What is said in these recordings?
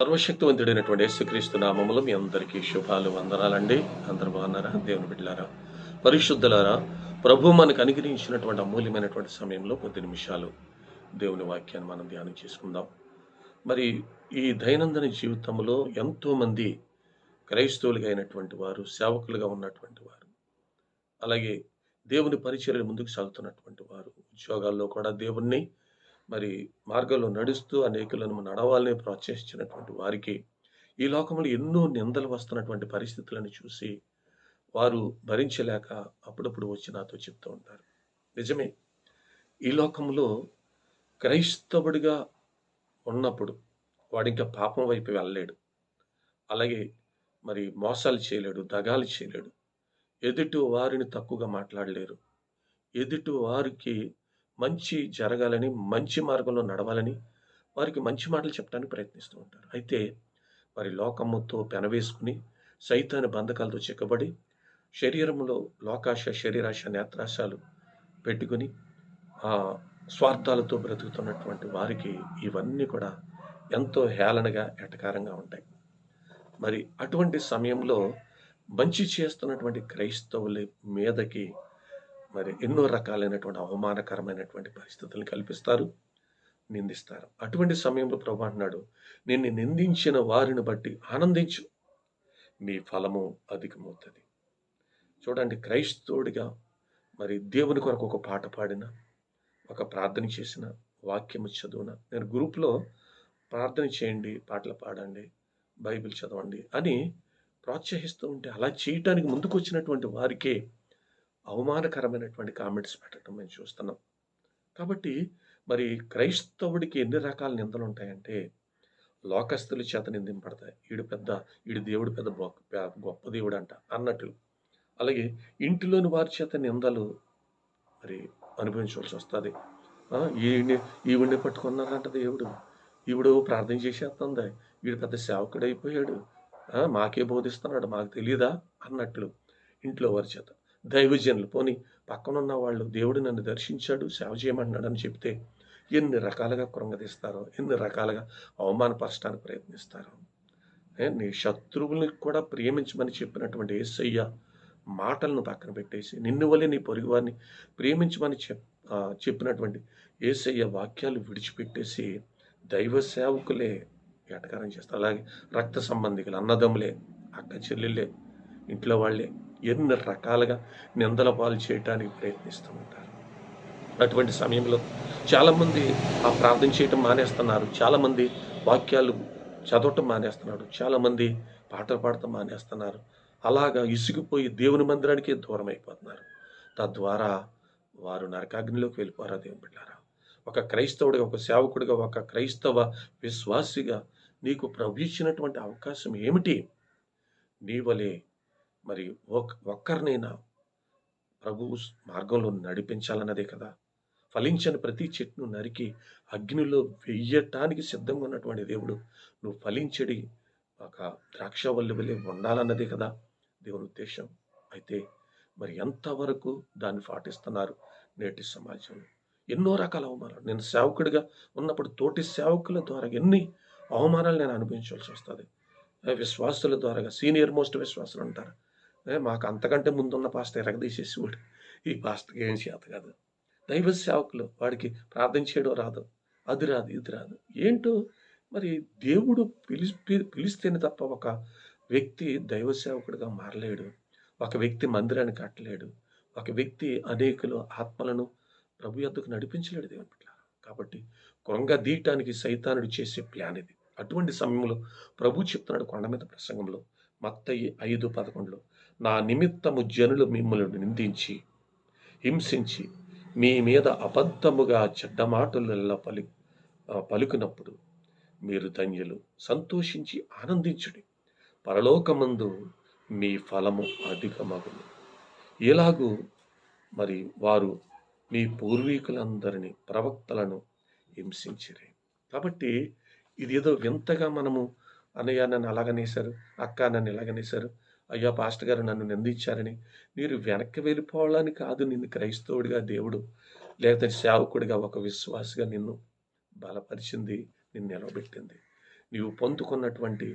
సర్వశక్తివంతుడైనటువంటి యేసుక్రీస్తు నామములు మీ అందరికీ శుభాలు వందనాలండి. అందరు బాగున్నారా? దేవుని బిడ్డలారా పరిశుద్ధులారా ప్రభు మనకు అనుగ్రహించినటువంటి అమూల్యమైనటువంటి సమయంలో కొద్ది నిమిషాలు దేవుని వాక్యాన్ని మనం ధ్యానం చేసుకుందాం. మరి ఈ దైనందిన జీవితంలో ఎంతోమంది క్రైస్తవులుగా అయినటువంటి వారు సేవకులుగా ఉన్నటువంటి వారు అలాగే దేవుని పరిచర్యలు ముందుకు సాగుతున్నటువంటి వారు ఉద్యోగాల్లో కూడా దేవుణ్ణి మరి మార్గంలో నడుస్తూ అనేకులను నడవాలని ప్రోత్సహించినటువంటి వారికి ఈ లోకంలో ఎన్నో నిందలు వస్తున్నటువంటి పరిస్థితులను చూసి వారు భరించలేక అప్పుడప్పుడు వచ్చి నాతో చెప్తూ ఉంటారు. నిజమే ఈ లోకంలో క్రైస్తవుడిగా ఉన్నప్పుడు వాడు ఇంకా పాపం వైపు వెళ్ళలేడు. అలాగే మరి మోసాలు చేయలేడు దగాలు చేయలేడు. ఎదుటి వారిని తక్కువగా మాట్లాడలేరు. ఎదుటి వారికి మంచి జరగాలని మంచి మార్గంలో నడవాలని వారికి మంచి మాటలు చెప్పడానికి ప్రయత్నిస్తూ ఉంటారు. అయితే మరి లోకముతో పెనవేసుకుని సైతాన్ని బంధకాలతో చిక్కబడి శరీరంలో లోకాశ శరీరాశ నేత్రాశాలు పెట్టుకుని ఆ స్వార్థాలతో బ్రతుకుతున్నటువంటి వారికి ఇవన్నీ కూడా ఎంతో హేళనగా ఎటకారంగా ఉంటాయి. మరి అటువంటి సమయంలో మంచి చేస్తున్నటువంటి క్రైస్తవుల మీదకి మరి ఎన్నో రకాలైనటువంటి అవమానకరమైనటువంటి పరిస్థితులను కల్పిస్తారు నిందిస్తారు. అటువంటి సమయంలో ప్రభు అంటున్నాడు నిన్ను నిందించిన వారిని బట్టి ఆనందించు మీ ఫలము అధికమవుతుంది. చూడండి క్రైస్తవుడిగా మరి దేవుని కొరకు ఒక పాట పాడిన ఒక ప్రార్థన చేసిన వాక్యము చదువున నేను గ్రూప్లో ప్రార్థన చేయండి పాటలు పాడండి బైబిల్ చదవండి అని ప్రోత్సహిస్తూ ఉంటే అలా చేయటానికి ముందుకు వచ్చినటువంటి వారికే అవమానకరమైనటువంటి కామెంట్స్ పెట్టడం మేము చూస్తున్నాం. కాబట్టి మరి క్రైస్తవుడికి ఎన్ని రకాల నిందలు ఉంటాయంటే లోకస్తుల చేత నిందింపడతాయి ఈడు పెద్ద ఈడు దేవుడు పెద్ద గొప్ప గొప్ప దేవుడు అంట అన్నట్లు. అలాగే ఇంటిలోని వారి చేత నిందలు మరి అనుభవించవలసి వస్తుంది. ఈ ఈవిడిని పట్టుకున్నారంట దేవుడు. ఈవిడు ప్రార్థన చేసేస్తుంది వీడు పెద్ద సేవకుడు అయిపోయాడు మాకే బోధిస్తున్నాడు మాకు తెలియదా అన్నట్లు ఇంట్లో వారి చేత. దైవజనులు. పోని పక్కనున్న వాళ్ళు దేవుడు నన్ను దర్శించాడు సేవ చేయమంటున్నాడు అని చెప్తే ఎన్ని రకాలుగా కృంగదీస్తారో ఎన్ని రకాలుగా అవమానపరచడానికి ప్రయత్నిస్తారో. ఏ, నీ శత్రువుల్ని కూడా ప్రేమించమని చెప్పినటువంటి ఏసయ్య మాటలను పక్కన పెట్టేసి నిన్ను వల్లే నీ పొరుగు వారిని ప్రేమించమని చెప్ చెప్పినటువంటి ఏసయ్య వాక్యాలు విడిచిపెట్టేసి దైవ సేవకులే ఎటకారం చేస్తారు. అలాగే రక్త సంబంధికులు అన్నదమ్ములే అక్క చెల్లెళ్ళే ఇంట్లో వాళ్ళే ఎన్ని రకాలుగా నిందల పాలు చేయటానికి ప్రయత్నిస్తూ ఉంటారు. అటువంటి సమయంలో చాలామంది ఆ ప్రార్థన చేయటం మానేస్తున్నారు. చాలామంది వాక్యాలు చదవటం మానేస్తున్నారు. చాలామంది పాటలు పాడటం మానేస్తున్నారు. అలాగా ఇసుకుపోయి దేవుని మందిరానికి దూరం అయిపోతున్నారు తద్వారా వారు నరకాగ్నిలోకి వెళ్ళిపోరా దేవుని బిడ్డారా. ఒక క్రైస్తవుడిగా ఒక సేవకుడిగా ఒక క్రైస్తవ విశ్వాసిగా నీకు ప్రభు ఇచ్చినటువంటి అవకాశం ఏమిటి? నీ వలే మరి ఒక్- ఒక్కరినైనా ప్రభు మార్గంలో నడిపించాలన్నదే కదా. ఫలించని ప్రతి చెట్టును నరికి అగ్నిలో వెయ్యటానికి సిద్ధంగా ఉన్నటువంటి దేవుడు. నువ్వు ఫలించడి ఒక ద్రాక్షవల్లి వలె ఉండాలన్నదే కదా దేవుని ఉద్దేశం. అయితే మరి ఎంతవరకు దాన్ని పాటిస్తున్నారు నేటి సమాజంలో ఎన్నో రకాల అవమానాలు. నేను సేవకుడిగా ఉన్నప్పుడు తోటి సేవకుల ద్వారా ఎన్ని అవమానాలు నేను అనుభవించాల్సి వస్తుంది. విశ్వాసుల ద్వారా సీనియర్ మోస్ట్ విశ్వాసులు అంటారు. మాకు అంతకంటే ముందున్న పాస్త ఎరగదీసేసి వాడు ఈ పాస్తకి ఏం చేత కాదు. దైవ సేవకులు వాడికి ప్రార్థన చేయడం రాదు. అది రాదు ఇది రాదు. ఏంటో? మరి దేవుడు పిలిపి పిలిస్తేనే తప్ప ఒక వ్యక్తి దైవ సేవకుడిగా మారలేడు. ఒక వ్యక్తి మందిరాన్ని కట్టలేడు. ఒక వ్యక్తి అనేకులు ఆత్మలను ప్రభు యొద్దకు నడిపించలేడు దేవుని పట్ల. కాబట్టి కొంగ దీయటానికి సైతానుడు చేసే ప్లాన్ ఇది. అటువంటి సమయంలో ప్రభు చెప్తున్నాడు కొండ మీద ప్రసంగంలో. మత్తయి ఐదు పదకొండులో. నా నిమిత్తము జనులు మిమ్మల్ని నిందించి హింసించి మీ మీద అబద్ధముగా చెడ్డ పలి పలుకునప్పుడు మీరు ధన్యులు సంతోషించి ఆనందించుడి. పరలోకమందు మీ ఫలము అధికమగును. ఇలాగూ మరి వారు మీ పూర్వీకులందరినీ ప్రవక్తలను హింసించిరి. కాబట్టి ఇది ఏదో వింతగా మనము అన్నయ్య నన్ను అలాగనేశారు అక్క నన్ను ఇలాగనేశారు అయ్యా పాస్టర్ గారు నన్ను నిందించారని. మీరు వెనక్కి వెళ్ళిపోవాలని కాదు నిన్ను క్రైస్తవుడిగా దేవుడు లేకపోతే సేవకుడిగా ఒక విశ్వాసగా నిన్ను బలపరిచింది నిన్ను నిలవబెట్టింది నీవు పొందుకున్నటువంటి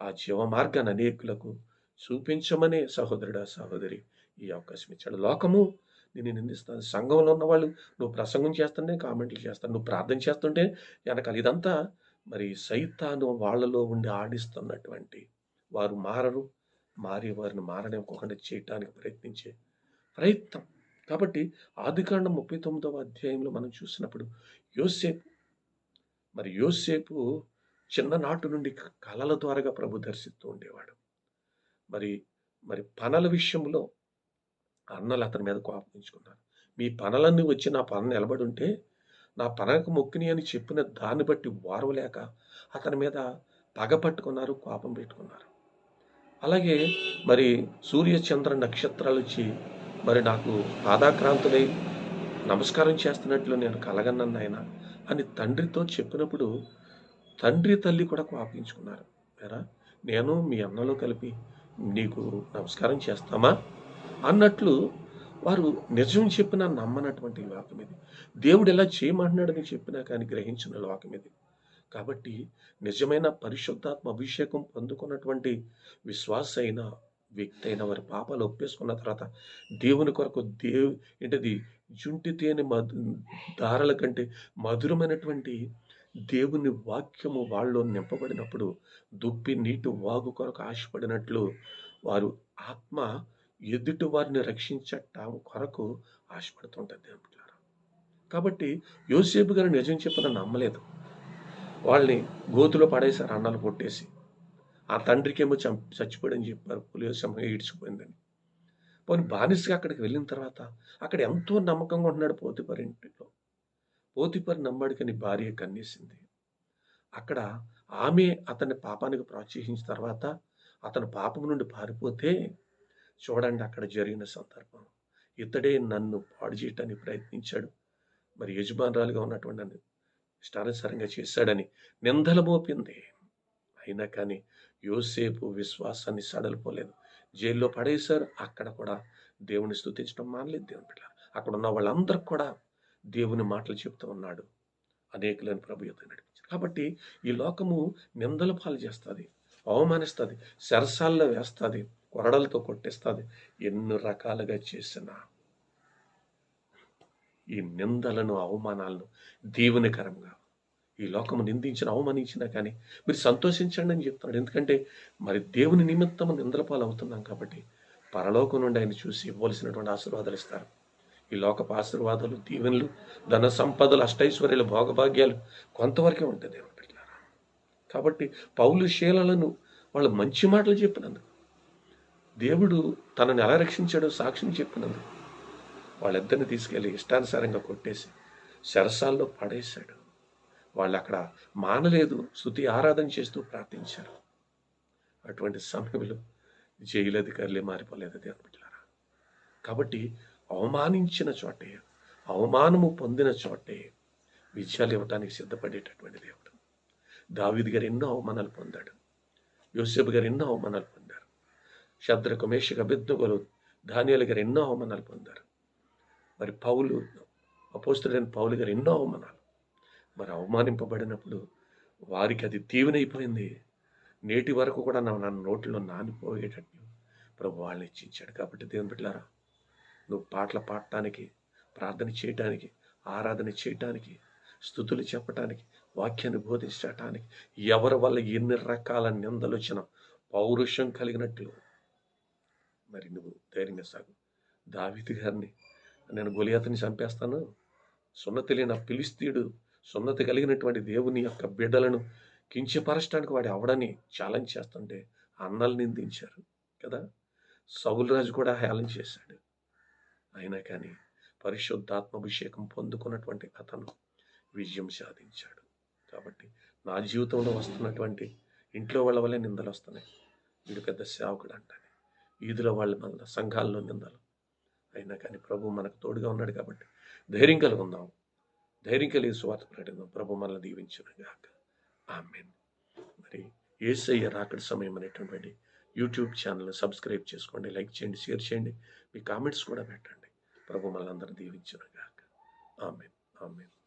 ఆ జీవ మార్గాన్ని అనేకులకు చూపించమనే సహోదరుడా సహోదరి ఈ అవకాశం ఇచ్చాడు. లోకము నేను నిందిస్తాను సంఘంలో ఉన్న వాళ్ళు నువ్వు ప్రసంగం చేస్తుంటే కామెంట్లు చేస్తాను నువ్వు ప్రార్థన చేస్తుంటే వెనకాల ఇదంతా మరి సైతాను వాళ్ళలో ఉండి ఆడిస్తున్నటువంటి వారు మారరు. మారి వారిని మారనివ్వకుండా చేయటానికి ప్రయత్నించే ప్రయత్నం. కాబట్టి ఆదికాండం ముప్పై తొమ్మిదవ అధ్యాయంలో మనం చూసినప్పుడు యోసేపు మరి యోసేపు చిన్ననాటి నుండి కళల ద్వారాగా ప్రభు దర్శిస్తూ ఉండేవాడు. మరి మరి పనల విషయంలో అన్నలు అతని మీద కోపించుకున్నారు మీ పనులన్నీ వచ్చి నా పన నిలబడి ఉంటే నా పనకు మొక్కిని అని చెప్పిన దాన్ని బట్టి వారవలేక అతని మీద పగ పట్టుకున్నారు కోపం పెట్టుకున్నారు. అలాగే మరి సూర్య చంద్ర నక్షత్రాలు వచ్చి మరి నాకు పాదాక్రాంతులై నమస్కారం చేస్తున్నట్లు నేను కలగన్నాను ఆయన అని తండ్రితో చెప్పినప్పుడు తండ్రి తల్లి కూడా కోపించుకున్నారు ఎరా నేను మీ అన్నలో కలిపి నీకు నమస్కారం చేస్తామా? అన్నట్లు వారు నిజం చెప్పినా నమ్మనటువంటి లోకం ఇది. దేవుడు ఎలా చేయమంటున్నాడని చెప్పినా కానీ గ్రహించిన లోకం ఇది. కాబట్టి నిజమైన పరిశుద్ధాత్మ అభిషేకం పొందుకున్నటువంటి విశ్వాస అయిన వ్యక్తి అయిన వారి పాపాలు ఒప్పేసుకున్న తర్వాత దేవుని కొరకు దేవు ఏంటది? జుంటి తేనె మధు దారల కంటే మధురమైనటువంటి దేవుని వాక్యము వాళ్ళలో నింపబడినప్పుడు దుప్పి నీటి వాగు కొరకు ఆశపడినట్లు వారు ఆత్మ ఎదుటి వారిని రక్షించటం కొరకు ఆశపడుతుంటారు దేవుని కాబట్టి యోసేపు గారు నిజం చెప్పదని నమ్మలేదు. వాళ్ళని గోతులో పడేశారు అన్నాలు కొట్టేసి ఆ తండ్రికేమో చం చచ్చిపోయాడని చెప్పారు. పులియో ఈడ్చిపోయిందని పోనీ బానిసగా అక్కడికి వెళ్ళిన తర్వాత అక్కడ ఎంతో నమ్మకంగా ఉంటున్నాడు పోతిపరి ఇంటిలో. పోతిపరి నమ్మాడు కానీ భార్య కన్నేసింది. అక్కడ ఆమె అతని పాపానికి ప్రోత్సహించిన తర్వాత అతను పాపం నుండి పారిపోతే చూడండి అక్కడ జరిగిన సందర్భం. ఇతడే నన్ను పాడు చేయటానికి ప్రయత్నించాడు. మరి యజమానురాలుగా ఉన్నటువంటి నన్ను ఇష్టానుసారంగా చేశాడని నిందలు మోపింది. అయినా కానీ యోసేపు విశ్వాసాన్ని సడలిపోలేదు. జైల్లో పడేశారు. అక్కడ కూడా దేవుని స్థుతించడం మానలేదు దేవుని పిల్ల. అక్కడ ఉన్న వాళ్ళందరికి కూడా దేవుని మాటలు చెప్తూ ఉన్నాడు. అనేకులను ప్రభు నడిపించారు కాబట్టి ఈ లోకము నిందల పాలు చేస్తుంది అవమానిస్తుంది సరసాల్లో వేస్తుంది కొరడలతో కొట్టేస్తుంది ఎన్ని రకాలుగా చేసినా ఈ నిందలను అవమానాలను దీవెనకరంగా ఈ లోకము నిందించిన అవమానించినా కానీ మీరు సంతోషించండి అని చెప్తున్నాడు ఎందుకంటే మరి దేవుని నిమిత్తం నిందల అవుతున్నాం కాబట్టి పరలోకం నుండి ఆయన చూసి ఇవ్వవలసినటువంటి ఆశీర్వాదాలు ఇస్తారు ఈ లోకపు ఆశీర్వాదాలు దీవెనలు ధన సంపదలు అష్టైశ్వర్యాలు భోగభాగ్యాలు కొంతవరకే ఉంటుంది దేవుని బిడ్డలారా. కాబట్టి పౌలు శీలలను వాళ్ళు మంచి మాటలు చెప్పినందుకు దేవుడు తనని ఎలా రక్షించాడో సాక్ష్యం చెప్పినందుకు వాళ్ళిద్దరిని తీసుకెళ్ళి ఇష్టానుసారంగా కొట్టేసి శరసాల్లో పడేశాడు. వాళ్ళు అక్కడ మానలేదు స్థుతి ఆరాధన చేస్తూ ప్రార్థించారు. అటువంటి సమయంలో జైలు అధికారులే మారిపోలేదు దేవుని బిడ్డలారా. కాబట్టి అవమానించిన చోటే అవమానము పొందిన చోటే విజయాలు ఇవ్వటానికి సిద్ధపడేటటువంటి దేవుడు. దావీదు గారు ఎన్నో అవమానాలు పొందాడు. యోసేపు గారు ఎన్నో అవమానాలు పొందారు. శద్రకు మేషక బెద్దుగలు ధాన్యాలు గారు ఎన్నో అవమానాలు పొందారు. మరి పౌలు అపోస్తుడైన పౌలు గారు ఎన్నో అవమానాలు. మరి అవమానింపబడినప్పుడు వారికి అది తీవ్రైపోయింది నేటి వరకు కూడా నా నా నోటిలో నానిపోయేటట్టు ప్రభు వాళ్ళని ఇచ్చించాడు. కాబట్టి దేవుని బిడ్డారా నువ్వు పాటలు పాడటానికి ప్రార్థన చేయటానికి ఆరాధన చేయటానికి స్థుతులు చెప్పటానికి వాక్యాన్ని బోధించటానికి ఎవరి వల్ల ఎన్ని రకాల నిందలు వచ్చినా పౌరుషం కలిగినట్లు మరి నువ్వు ధైర్యంగా సాగు. దావితి గారిని నేను గొలియాతని చంపేస్తాను. సున్నతి లేని ఆ సున్నతి కలిగినటువంటి దేవుని యొక్క బిడ్డలను కించపరచడానికి వాడి అవడని ఛాలెంజ్ చేస్తుంటే అన్నలు నిందించారు కదా? సౌలు రాజు కూడా హేళన చేశాడు. అయినా కానీ పరిశుద్ధాత్మాభిషేకం పొందుకున్నటువంటి అతను విజయం సాధించాడు. కాబట్టి నా జీవితంలో వస్తున్నటువంటి ఇంట్లో వాళ్ళ వల్లే నిందలు వస్తున్నాయి. వీడు పెద్ద సేవకుడు అంటాను. ఈదులో వాళ్ళ మన సంఘాల్లో నిందలు. అయినా కానీ ప్రభు మనకు తోడుగా ఉన్నాడు కాబట్టి ధైర్యం కలుగుందాం ధైర్యం కలిగి స్వార్థ ప్రకటిద్దాం. ప్రభు మనల్ని దీవించును ఆమెన్. మరి ఏసయ్య రాకడ సమయం అనేటువంటి యూట్యూబ్ ఛానల్ సబ్స్క్రైబ్ చేసుకోండి లైక్ చేయండి షేర్ చేయండి. మీ కామెంట్స్ కూడా పెట్టండి. ప్రభు మనల్ని అందరూ ఆమె ఆమెన్. ఆమెన్.